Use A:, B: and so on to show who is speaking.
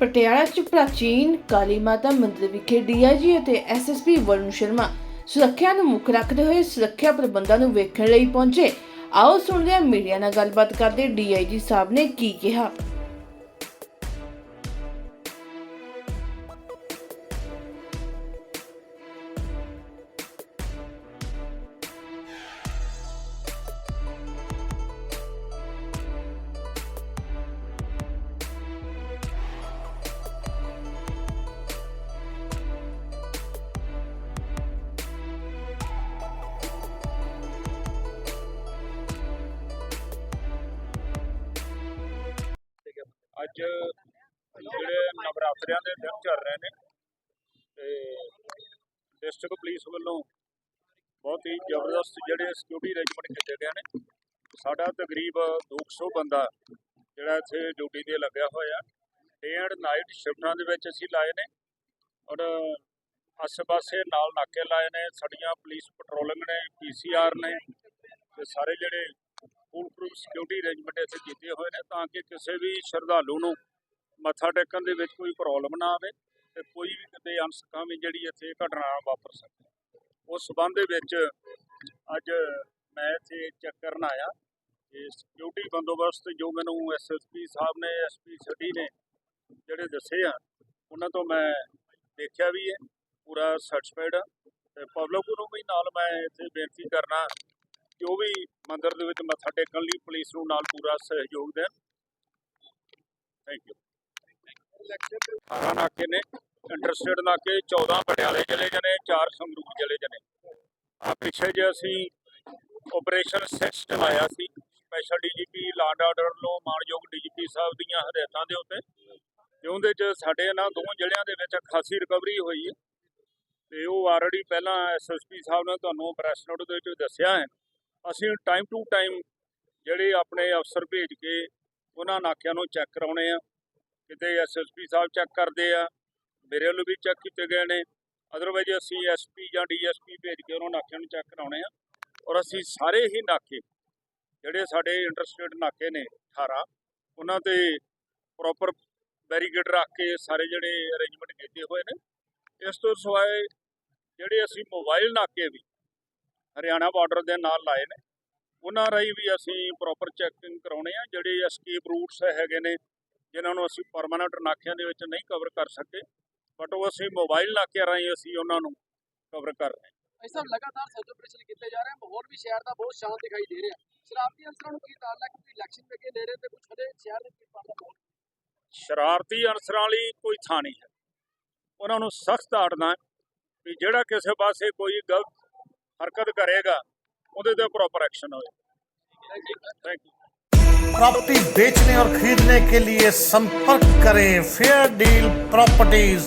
A: ਪਟਿਆਲਾ ਚ ਪ੍ਰਾਚੀਨ ਕਾਲੀ ਮਾਤਾ ਮੰਦਿਰ ਵਿਖੇ ਡੀਆਈਜੀ ਅਤੇ ਐਸਐਸਪੀ ਵਰੁਣ ਸ਼ਰਮਾ ਸੁਰੱਖਿਆ ਨੂੰ ਮੁੱਖ ਰੱਖਦੇ ਹੋਏ ਸੁਰੱਖਿਆ ਪ੍ਰਬੰਧਾਂ ਨੂੰ ਵੇਖਣ ਲਈ ਪਹੁੰਚੇ। ਆਓ ਸੁਣਦੇ ਹਾਂ ਮੀਡੀਆ ਨਾਲ ਗੱਲਬਾਤ ਕਰਦੇ ਡੀਆਈਜੀ ਸਾਹਿਬ ਨੇ ਕੀ ਕਿਹਾ।
B: ਅੱਜ ਜਿਹੜੇ ਨਵਰਾਤਰਿਆਂ ਦੇ ਦਿਨ ਚੱਲ ਰਹੇ ਨੇ ਤੇ ਡਿਸਟ੍ਰਿਕਟ ਪੁਲਿਸ ਵੱਲੋਂ ਬਹੁਤ ਹੀ ਜ਼ਬਰਦਸਤ ਜਿਹੜੇ ਸਿਕਿਉਰਿਟੀ ਅਰੇਂਜਮੈਂਟ ਕੀਤੇ ਗਏ ਨੇ, ਸਾਡਾ ਤਕਰੀਬ 200 ਬੰਦਾ ਜਿਹੜਾ ਇੱਥੇ ਡਿਊਟੀ ਤੇ ਲੱਗਿਆ ਹੋਇਆ। ਡੇ ਐਂਡ ਨਾਈਟ ਸ਼ਿਫਟਾਂ ਦੇ ਵਿੱਚ ਅਸੀਂ ਲਾਏ ਨੇ ਔਰ ਆਸ ਪਾਸੇ ਨਾਲ ਨਾਕੇ ਲਾਏ ਨੇ, ਸਾਡੀਆਂ ਪੁਲਿਸ ਪੈਟਰੋਲਿੰਗ ਨੇ ਪੀਸੀਆਰ ਨੇ ਤੇ ਸਾਰੇ ਜਿਹੜੇ ਫੁੱਲ ਸਿਕਿਉਰਿਟੀ ਅਰੇਂਜਮੈਂਟ ਇੱਥੇ ਕੀਤੇ ਹੋਏ ਨੇ ਤਾਂ ਕਿ ਕਿਸੇ ਵੀ ਸ਼ਰਧਾਲੂ ਨੂੰ ਮੱਥਾ ਟੇਕਣ ਦੇ ਵਿੱਚ ਕੋਈ ਪ੍ਰੋਬਲਮ ਨਾ ਆਵੇ ਤੇ ਕੋਈ ਵੀ ਕਿਤੇ ਅਨਸਕਾਮੀ ਜਿਹੜੀ ਇੱਥੇ ਘਟਨਾ ਵਾਪਰ ਸਕੇ। ਉਸ ਸਬੰਧ ਦੇ ਵਿੱਚ ਅੱਜ ਮੈਂ ਇੱਥੇ ਚੈੱਕ ਕਰਨ ਆਇਆ ਕਿ ਸਿਕਿਉਰਿਟੀ ਬੰਦੋਬਸਤ ਜੋ ਮੈਨੂੰ ਐਸਐਸਪੀ ਸਾਹਿਬ ਨੇ ਐਸਪੀ ਸਿਟੀ ਨੇ ਜਿਹੜੇ ਦੱਸੇ ਆ, ਉਹਨਾਂ ਤੋਂ ਮੈਂ ਦੇਖਿਆ ਵੀ ਹੈ ਪੂਰਾ ਸੈਟੀਸਫਾਈਡ ਆ ਤੇ ਪਬਲਿਕ ਨੂੰ ਵੀ ਨਾਲ ਮੈਂ ਇੱਥੇ ਬੇਨਤੀ ਕਰਨਾ ਜੋ ਵੀ ਮੰਦਿਰ ਦੇ ਵਿੱਚ ਮੱਥਾ ਟੇਕਣ ਲਈ ਪੁਲਿਸ ਨੂੰ ਨਾਲ ਪੂਰਾ ਸਹਿਯੋਗ ਦੇਣ। ਥੈਂਕ ਯੂ 18 ਨਾਕੇ ਨੇ ਇੰਟਰਸਟੇਟ ਨਾਕੇ 14 ਪਟਿਆਲੇ ਜ਼ਿਲ੍ਹੇ ਚ ਨੇ 4 ਸੰਗਰੂਰ ਜ਼ਿਲ੍ਹੇ ਚ ਆ ਪਿੱਛੇ ਜੇ ਅਸੀਂ ਆਪਰੇਸ਼ਨ 6 ਚਲਾਇਆ ਸੀ special DGP law and order ਵੱਲੋਂ ਮਾਨਯੋਗ ਡੀਜੀਪੀ ਸਾਹਿਬ ਦੀਆਂ ਹਦਾਇਤਾਂ ਦੇ ਉੱਤੇ, ਤੇ ਉਹਦੇ ਚ ਸਾਡੇ ਇਹਨਾਂ ਦੋ ਜ਼ਿਲ੍ਹਿਆਂ ਦੇ ਵਿੱਚ ਖਾਸੀ ਰਿਕਵਰੀ ਹੋਈ ਹੈ। ਤੇ ਉਹ ਆਲਰੇਡੀ ਪਹਿਲਾਂ ਐਸਐਸਪੀ ਸਾਹਿਬ ਨੇ ਤੁਹਾਨੂੰ ਪ੍ਰੈਸ ਨੋਟ ਦੇ ਵਿੱਚ ਦੱਸਿਆ ਹੈ। ਅਸੀਂ ਟਾਈਮ ਟੂ ਟਾਈਮ ਜਿਹੜੇ ਆਪਣੇ ਅਫਸਰ ਭੇਜ ਕੇ ਉਹਨਾਂ ਨਾਕਿਆਂ ਨੂੰ ਚੈੱਕ ਕਰਾਉਣੇ ਆ। ਕਿਤੇ ਐਸਐਸਪੀ ਸਾਹਿਬ ਚੈੱਕ ਕਰਦੇ ਆ, ਮੇਰੇ ਵੱਲੋਂ ਵੀ ਚੈੱਕ ਕੀਤੇ ਗਏ ਨੇ। ਅਦਰਵਾਈਜ਼ ਅਸੀਂ ਐਸਪੀ ਜਾਂ ਡੀਐਸਪੀ ਭੇਜ ਕੇ ਉਹਨਾਂ ਨਾਕਿਆਂ ਨੂੰ ਚੈੱਕ ਕਰਾਉਣੇ ਆ। ਔਰ ਅਸੀਂ ਸਾਰੇ ਹੀ ਨਾਕੇ, ਜਿਹੜੇ ਸਾਡੇ ਇੰਟਰਸਟੇਟ ਨਾਕੇ ਨੇ 18 ਉਹਨਾਂ ਤੇ ਪ੍ਰੋਪਰ ਬੈਰੀਕੇਡ ਰੱਖ ਕੇ ਸਾਰੇ ਜਿਹੜੇ ਅਰੇਂਜਮੈਂਟ ਕੀਤੇ ਹੋਏ ਨੇ। ਇਸ ਤੋਂ ਸਿਵਾਏ ਜਿਹੜੇ ਅਸੀਂ ਮੋਬਾਈਲ ਨਾਕੇ ਵੀ ਹਰਿਆਣਾ ਬਾਰਡਰ ਦੇ ਨਾਲ ਲਾਏ ਨੇ। ਉਹਨਾਂ ਰਾਹੀਂ ਵੀ ਅਸੀਂ ਪ੍ਰੋਪਰ ਚੈਕਿੰਗ ਕਰਾਉਣੇ ਆ ਜਿਹੜੇ ਐਸਕੇਪ ਰੂਟਸ ਹੈਗੇ ਨੇ ਜਿਨ੍ਹਾਂ ਨੂੰ ਅਸੀਂ ਪਰਮਾਨੈਂਟ ਨਾਕਿਆਂ ਦੇ ਵਿੱਚ ਨਹੀਂ ਕਵਰ ਕਰ ਸਕੇ ਬਟ ਉਹ ਅਸੀਂ ਮੋਬਾਈਲ ਨਾਕਿਆਂ ਰਾਹੀਂ ਅਸੀਂ ਉਹਨਾਂ ਨੂੰ ਕਵਰ ਕਰ ਰਹੇ ਹਾਂ।
C: ਇਸ ਤਰ੍ਹਾਂ ਲਗਾਤਾਰ ਸਰਚ ਆਪਰੇਸ਼ਨ ਕੀਤੇ ਜਾ ਰਹੇ ਹਨ ਮਾਹੌਲ ਵੀ ਸ਼ਹਿਰ ਦਾ ਬਹੁਤ ਸ਼ਾਂਤ ਦਿਖਾਈ ਦੇ ਰਿਹਾ। ਸ਼ਰਾਬਤੀ ਅਨਸਰਾਂ ਨੂੰ ਕੀ ਤਾਲਾ ਕਿਉਂਕਿ ਇਲੈਕਸ਼ਨ ਦੇ ਅੱਗੇ ਨੇੜੇ ਤੇ ਕੁਝ ਹਲੇ ਸ਼ਹਿਰ ਦੇ ਵਿੱਚ ਪੜਦਾ ਮਾਹੌਲ?
B: ਸ਼ਰਾਰਤੀ ਅਨਸਰਾਂ ਲਈ ਕੋਈ ਥਾਂ ਨਹੀਂ ਹੈ। ਉਹਨਾਂ ਨੂੰ ਸਖਤ ਆੜਨਾ ਵੀ ਜਿਹੜਾ ਕਿਸੇ ਪਾਸੇ ਕੋਈ ਗਲਤ ਹਰਕਤ ਕਰੇਗਾ ਉਹਦੇ ਤੇ ਪ੍ਰੋਪਰ ਐਕਸ਼ਨ ਹੋਏ ਥੈਂਕ ਯੂ
D: प्रॉपर्टी बेचने और खरीदने के लिए संपर्क करें फेयर डील प्रॉपर्टीज